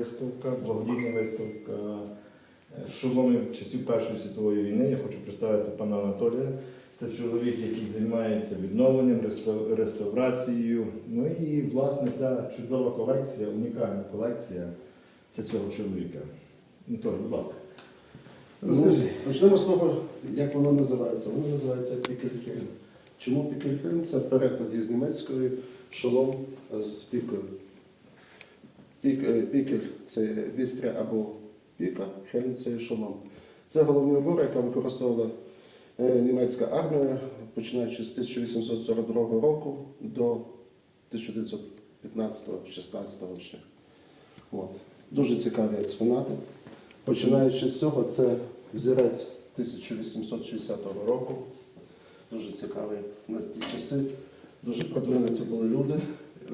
виставка, благодійна виставка е, шоломів часів Першої світової війни. Я хочу представити пана Анатолія. Це чоловік, який займається відновленням, реставрацією. Ну і власне ця чудова колекція, унікальна колекція це цього чоловіка. Анатолій, будь ласка. Розкажи. Ну, почнемо з того, як воно називається. Воно називається пікельхельм. Чому пікельхельм? Це в перекладі з німецької шолом з пікою. Е, пікель це вістря або піка, хельм це шолом. Це головний убор, яка використовувала е, німецька армія, починаючи з 1842 року до 1915-16 ще. От. Дуже цікаві експонати. Починаючи з цього, це взірець 1860 року. Дуже цікавий на ті часи. Дуже продвинуті були люди.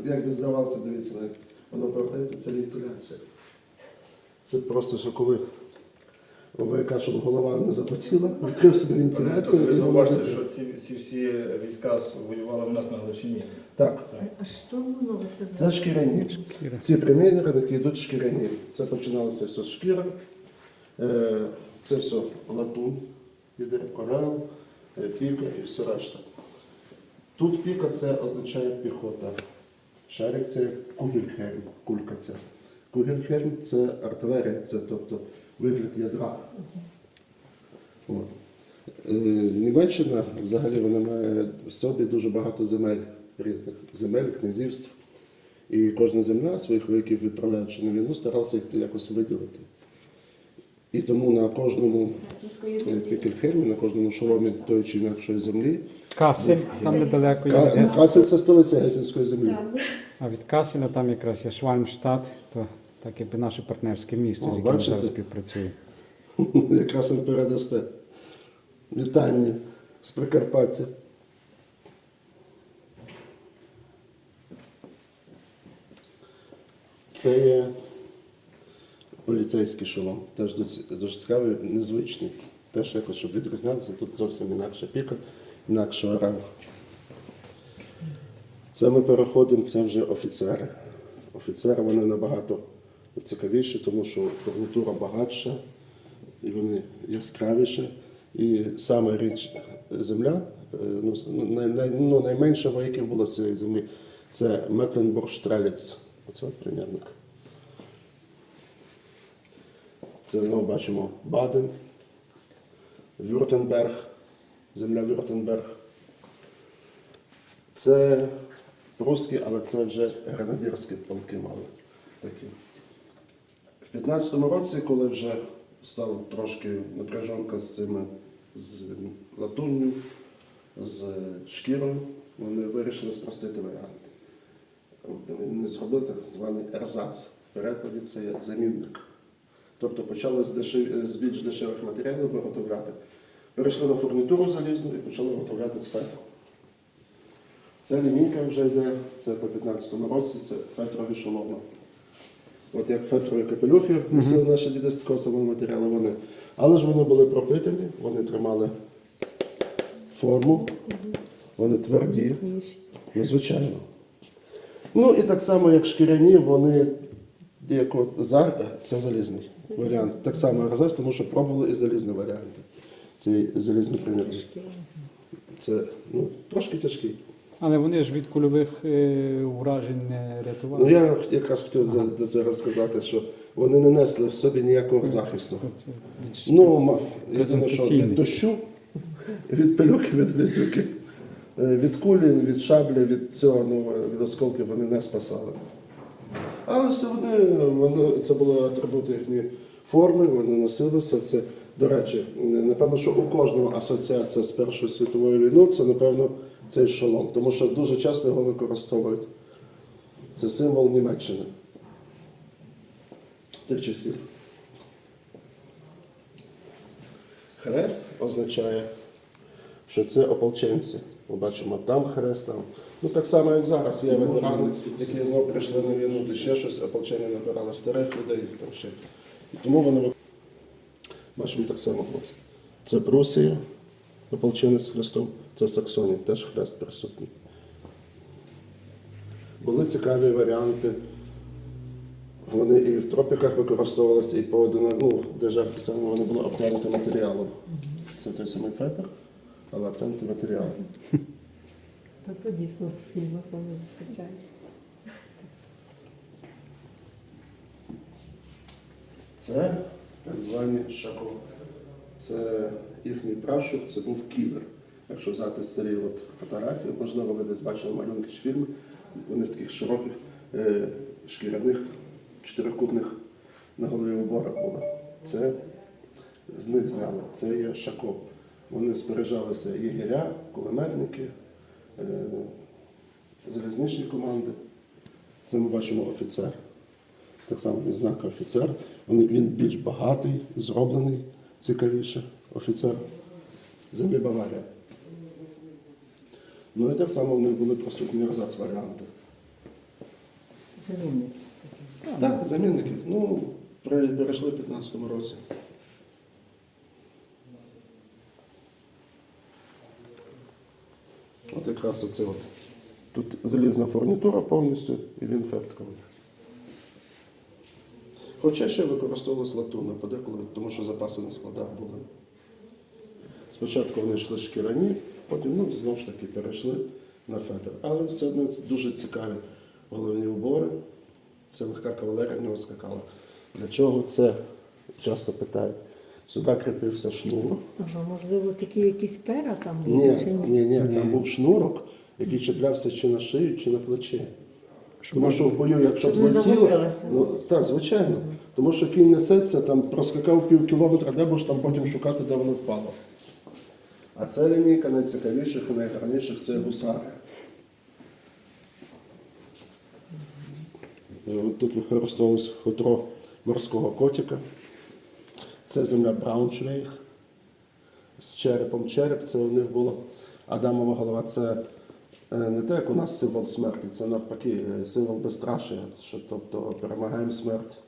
Як би здавалося, дивіться, навіть воно повертається, це вентиляція. Це просто, що коли у щоб голова не запотіла, відкрив собі вентиляцію. Ви зауважте, що ці, ці всі війська воювали у нас на Галичині. Так, А що воно це? це шкіряні. Ці прямі ринки йдуть шкіряні. Це починалося все з шкіри. Е, Це все латунь, іде орел, е, піка і все решта. Тут піка це означає піхота. Шарик це кугельхельм, кулька це. Кугельхельм це артилерія, це тобто вигляд ядра. От. Е, Німеччина взагалі вона має в собі дуже багато земель різних земель, князівств. І кожна земля своїх вояків, відправляючи на війну, старалася їх якось виділити. І тому на кожному е, пікельхельмі, на кожному шоломі тої чи інакшої землі. Касіль, там недалеко є Ка-. Касель це столиця Гесенської землі. А від Касіля там якраз є Швальмштадт, то так якби наше партнерське місто, О, з яким ми бачите? зараз співпрацюємо. Якраз їм передасте. Вітання з Прикарпаття. Це є поліцейський шолом. Теж дуже- цікавий, незвичний. Теж якось, щоб відрізнятися, тут зовсім інакша піка, інакша орел. Це ми переходимо, це вже офіцери. Офіцери вони набагато цікавіші, тому що фурнітура багатша, і вони яскравіші. І саме річ земля, е, ну, с- най, ну, найменше вояків було з цієї землі. Це Мекленбург Штрелець. Оце от примірник. Це знову бачимо Баден, Вюртенберг, земля Вюртенберг. Це прусські, але це вже гренадірські полки мали такі. В 15-му році, коли вже стала трошки напряжонка з цими з латунню, з шкірою, вони вирішили спростити варіант. Вони зробили так званий ерзац. В перекладі це є замінник. Тобто почали з, дешев... з більш дешевих матеріалів виготовляти. Перейшли на фурнітуру залізну і почали виготовляти з фетру. Ця лінійка вже йде, це по 15-му році, це фетрові шоломи. От як фетрові капелюхи носили наші діди з такого самого матеріалу вони. Але ж вони були пропитані, вони тримали форму, вони тверді. Ну, звичайно. Ну і так само, як шкіряні, вони як за, це залізний варіант. Так само РЗС, тому що пробували і залізні варіанти. Цей залізний примір. Це ну, трошки тяжкий. Але вони ж від кульових е, уражень не рятували. Ну я якраз хотів за, за це розказати, що вони не несли в собі ніякого захисту. Це більш Ну, ма- єдине, що від дощу, від пилюки, від лісюки, е, від кулі, від шаблі, від цього, ну, від осколків вони не спасали. Але все вони, це були атрибути їхньої форми, вони носилися. Це, до речі, напевно, що у кожного асоціація з Першою світовою війною це, напевно, цей шолом, тому що дуже часто його використовують. Це символ Німеччини тих часів. Хрест означає, що це ополченці. Ми бачимо там хрест, там. Ну так само, як зараз є ветерани, які знову прийшли на війну, чи ще щось, ополчення набирали старих людей. Там ще. І тому вони бачимо так само. Це Прусія, ополченець з хрестом, це Саксонія, теж хрест присутній. Були цікаві варіанти Вони і в тропіках використовувалися, і поодиноко, ну, де жаркі саме вони були обтянуті матеріалом. Це той самий фетр, але обтянуті матеріалом. Тобто дійсно в фільмах воно зустрічається. Це так звані шако. Це їхній пращур, це був ківер. Якщо взяти старі от фотографії, можливо, ви десь бачили малюнки чи фільми, вони в таких широких е, шкіряних чотирикутних на голові уборах були. Це з них зняли. Це є шако. Вони споряджалися єгеря, кулеметники, е, залізничні команди. Це ми бачимо офіцер. Так само відзнака офіцер. Він, більш багатий, зроблений, цікавіше офіцер землі Баварія. Ну і так само в них були присутні ерзац варіанти. Замінник. Так, замінники. Ну, перейшли в 15-му році. От якраз оце от. Тут залізна фурнітура повністю і він фетковий. Хоча ще використовувалась латунна подеколи, тому що запаси на складах були. Спочатку вони йшли шкіряні, потім ну, знову ж таки перейшли на фетр. Але все одно це дуже цікаві головні убори. Це легка кавалерія в нього скакала. Для чого це часто питають? Сюди кріпився шнурок. Ага, можливо, такі якісь пера там були Ні, чи ні? ні, ні, там був шнурок, який чіплявся чи на шию, чи на плече. Тому що в бою, якщо б злетіло, ну так, звичайно. Тому що кінь несеться, там проскакав пів кілометра, де будеш там потім шукати, де воно впало. А ця лінійка найцікавіших і найгарніших це гусари. Тут використовувалось хутро морського котика. Це земля Брауншвейг з черепом. Череп це у них було Адамова голова. Це е, не те, як у нас символ смерті, це навпаки е, символ безстрашия, що тобто перемагаємо смерть.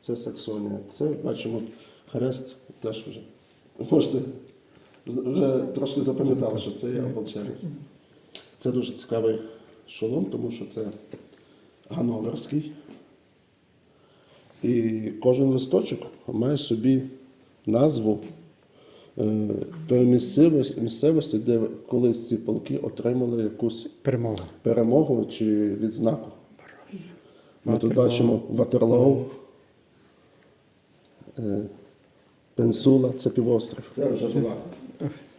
Це Саксонія. Це бачимо хрест теж вже. Можете вже трошки запам'ятали, що це є ополченець. Це дуже цікавий шолом, тому що це ганноверський. І кожен листочок має собі назву е, тої місцевості, місцевості, де колись ці полки отримали якусь Перемога. перемогу чи відзнаку. Ми тут бачимо Ватерлоу, е, Пенсула, це півострів. Це вже була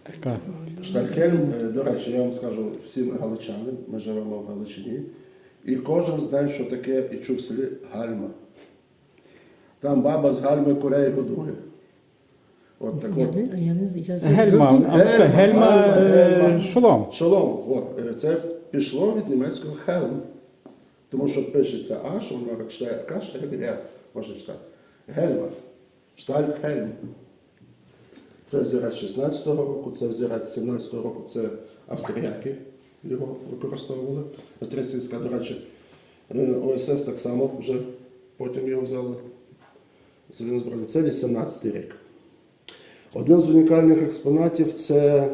Така Штальхельм, е, до речі, я вам скажу, всі ми галичани, ми живемо в Галичині, і кожен знає, що таке і чув в селі Гальма. Там баба з Гальми курей годує. От так от. гельма, а Гельма, гельма е, шолом. Шолом, от, е, це пішло від німецького хелм. Тому що пишеться А, що воно читає Каш, Р, можна читати. Гельма. Штальхельм. Це взірець 16-го року, це взірець 17-го року, це австріяки його використовували. Австрійська до речі, е, ОСС так само вже потім його взяли. Сильно збройні. Це 18-й рік. Один з унікальних експонатів це,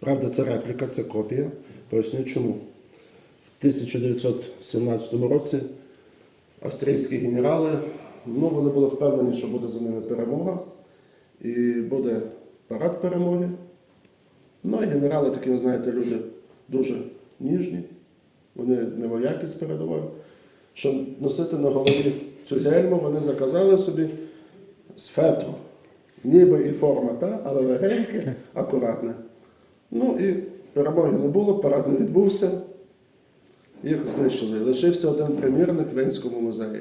правда, це репліка, це копія. Поясню чому. В 1917 році австрійські генерали, ну, вони були впевнені, що буде за ними перемога. І буде парад перемоги. Ну, і генерали такі, ви знаєте, люди дуже ніжні, вони не вояки з передовою. Щоб носити на голові цю гельму, вони заказали собі з фетру. Ніби і форма та, але легеньке, акуратне. Ну і перемоги не було, парад не відбувся. Їх знищили. Лишився один примірник в Венському музеї.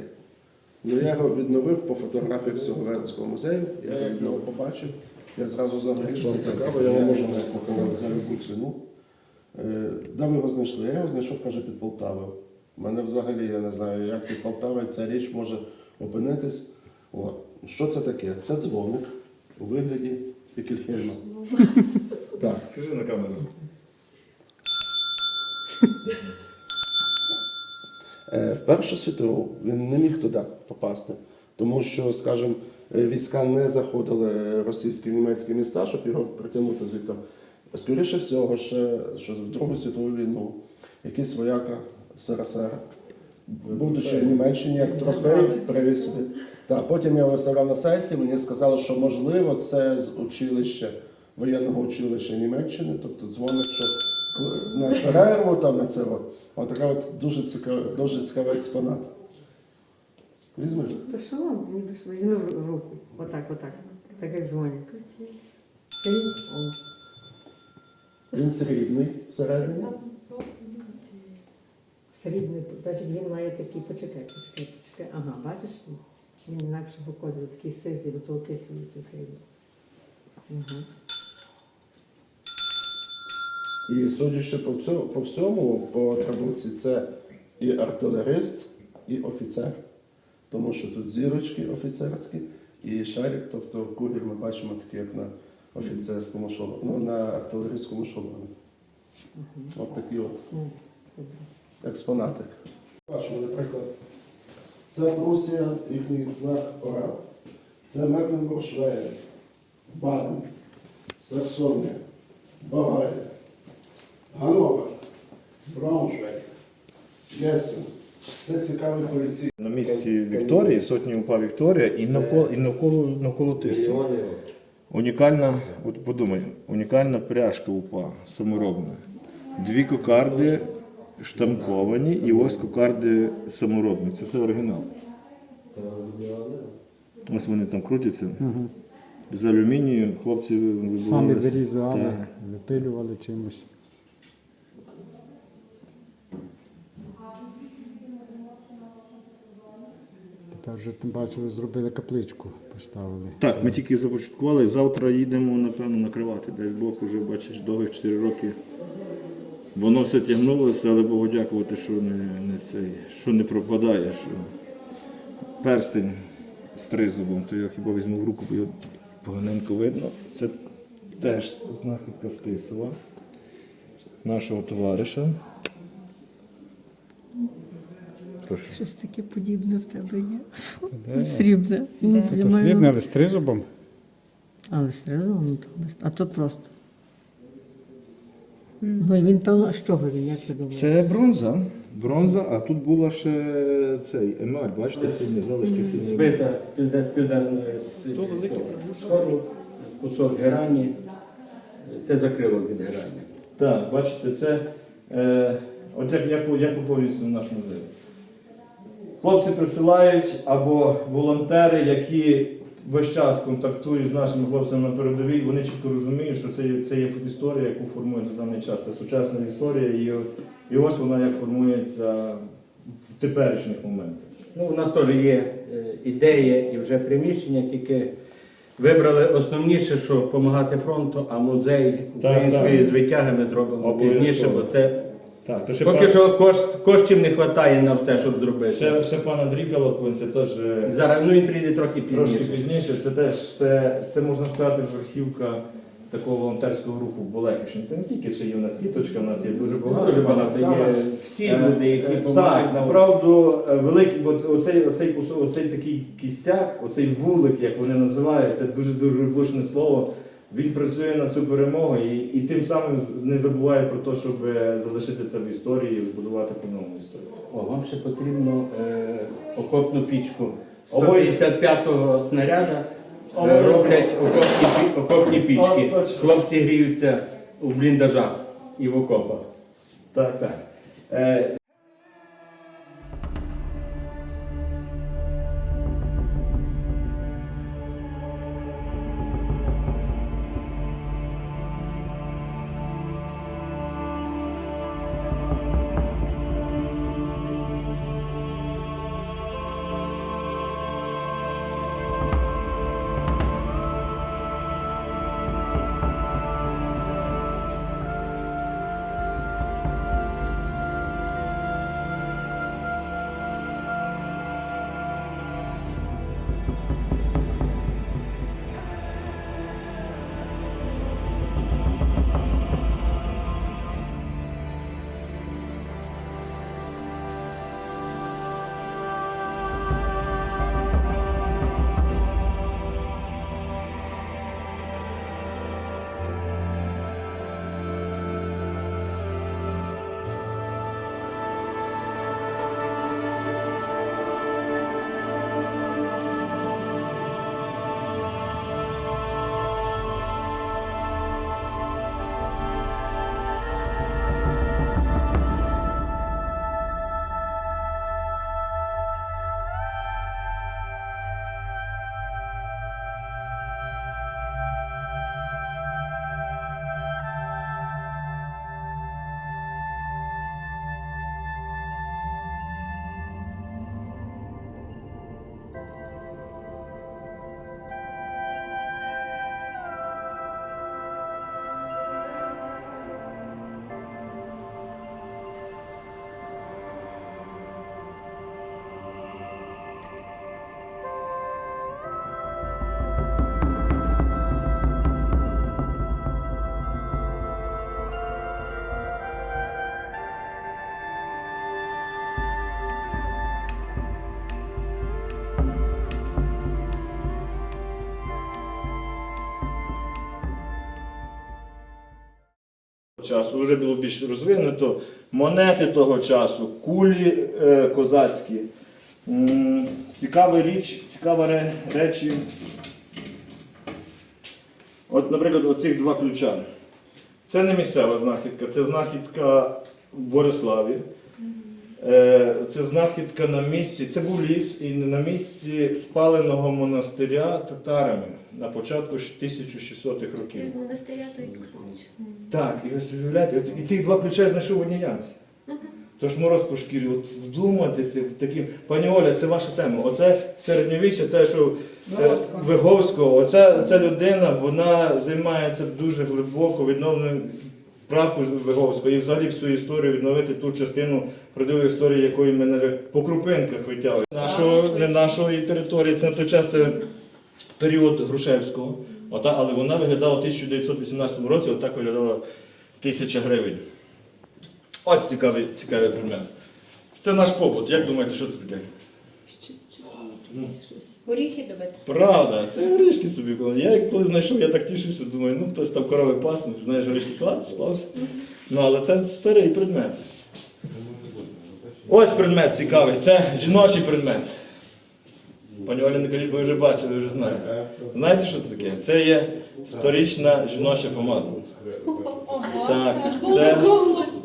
Ну, я його відновив по фотографіях цього Венського музею. Я як його побачив. Я зразу загорівся. Цікаво, я вам можу навіть показати за яку ціну. Е, Де ви його знайшли? Я його знайшов, каже, під Полтавою. У мене взагалі, я не знаю, як під Полтавою ця річ може опинитись. От. Що це таке? Це дзвоник у вигляді Пікельхельма. Так. Кажи на камеру. Е, В Першу світову він не міг туди попасти, тому що, скажімо, е, війська не заходили російські в німецькі міста, щоб його притягнути звідти. Скоріше всього, ще що в Другу світову війну якийсь вояка СРСР будучи в Німеччині як трофей, привіз сюди. Так, потім я виставляв на сайті, мені сказали, що можливо це з училища, воєнного училища Німеччини, тобто дзвонить, що на перерву там на це. От, от така от дуже цікавий, дуже цікавий експонат. Візьми. То що вам? Візьми в руку. Отак, отак. Так як дзвонять. Він срібний всередині. Срібний, значить він має такий, почекай, почекай, почекай. Ага, бачиш? Він інакшого кольору, такий сизий, бутилки світі срібні. Угу. І судячи по, цьому, по всьому, по таблиці, це і артилерист, і офіцер. Тому що тут зірочки офіцерські і шарик, тобто кугіль ми бачимо такий, як на офіцерському шоломі, ну, на артилерійському шоломі. От такий от добре. Експонатик. Бачимо, наприклад, це Прусія, їхній знак Орел. Це Мекленбург, Швейцарія, Баден, Саксонія, Баварія, Гановер, Брауншвейг, Гессен. Це цікавий поліцій. На місці Вікторії, сотні упа Вікторія і навколо, і навколо, навколо тису. Унікальна, от подумай, унікальна пряжка упа саморобна. Дві кокарди штамповані і ось кокарди саморобні. Це все оригінал. Ось вони там крутяться. З алюмінію хлопці вибивали. Самі вирізували, випилювали чимось. Тепер вже тим бачу, зробили капличку, поставили. Так, ми тільки започаткували. Завтра їдемо, напевно, накривати. Дай Бог, уже бачиш, довгих 4 роки. Воно все тягнулося, але Богу дякувати, що не, не, цей, що не пропадає. Що перстень з тризубом, то я хіба візьму в руку, бо його поганенько видно. Це теж знахідка Стисова, нашого товариша. То що? Щось таке подібне в тебе є. Срібне. Ну, я срібне, але з тризубом. Але стрезово, ну, то а то просто. Ну і він, певно, з чого він, як ви думаєте? Це бронза. Бронза, а тут була ще цей емаль, бачите, сині залишки сині. Збита з півде- з південної То велике сходу, кусок герані. Це закрилок від герані. Так, бачите, це е, от як, як, як повністю нас називають. Хлопці присилають або волонтери, які весь час контактують з нашими хлопцями на передовій, вони чітко розуміють, що це, є- це є історія, яку формує на даний час. Це сучасна історія, і, і ось вона як формується в теперішніх моментах. Ну, у нас теж є е, ідея і вже приміщення, тільки вибрали основніше, що допомагати фронту, а музей української так. звитяги ми зробимо пізніше, бо це Так, то ще, поки пан, що кошт, коштів не вистачає на все, щоб зробити. ще, ще пан Андрій Калопин, це теж. е, Зараз ну він прийде трохи Трошки пізніше. пізніше, це теж це, це можна сказати верхівка такого волонтерського руху в Болехівщині. Та не тільки ще є у нас сіточка, у нас є дуже багато. Дуже багато є всі Е, люди, які е, допомагають. Так, направду е, великий, бо оцей, оцей, кусок, оцей такий кістяк, оцей вулик, як вони називають, це дуже дуже влучне слово. Він працює на цю перемогу і, і тим самим не забуває про те, щоб е, залишити це в історії і збудувати по новому історію. О, вам ще потрібно е, окопну пічку. Обов'язково. 155-го снаряда е, роблять окопні, окопні пічки. О, точно. Хлопці гріються у бліндажах і в окопах. Так, так. Е, часу, вже було більш розвинуто. Монети того часу, кулі е, козацькі. М, Цікава річ, цікава ре- речі. От, наприклад, оцих два ключа. Це не місцева знахідка, це знахідка в Бориславі. Е, Це знахідка на місці, це був ліс, і на місці спаленого монастиря татарами на початку 1600-х років. Із монастиря той ключ. Так, і ось уявляєте, от, і тих два ключа я знайшов в одній ямці. Тож мороз по шкірі, от вдуматися в такі. Пані Оля, це ваша тема. Оце середньовіччя, те, що е, Виговського, оця, ця людина, вона займається дуже глибоко відновленням прав Виговського і взагалі всю історію відновити ту частину правдивої історії, якої ми навіть по крупинках витягуємо. Нашого, не нашої території, це на той час це період Грушевського. Ота, але вона виглядала в 1918 році, отак виглядала тисяча гривень. Ось цікавий, цікавий предмет. Це наш побут. Як думаєте, що це таке? Горіхи добити. Правда, це горішки собі. Я як коли знайшов, я так тішився, думаю, ну хтось там корови пас, знаєш, горішки клад, склався. Ну, але це старий предмет. Ось предмет цікавий, це жіночий предмет. Пані Оля, не кажіть, бо ви вже бачили, ви вже знаєте. Знаєте, що це таке? Це є сторічна жіноча помада. Так, це,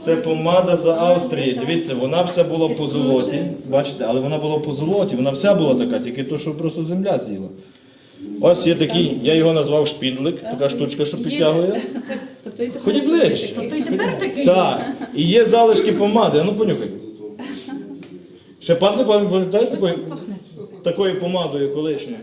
це помада за Австрії. Дивіться, вона вся була по золоті. Бачите, але вона була по золоті, вона вся була така, тільки то, що просто земля з'їла. Ось є такий, я його назвав шпіндлик, така штучка, що підтягує. Ходіть ближче. Тобто і тепер такий. Так. І є залишки помади, ну понюхай. Ще пахне, пам'ятаєте, такою помадою колишньою?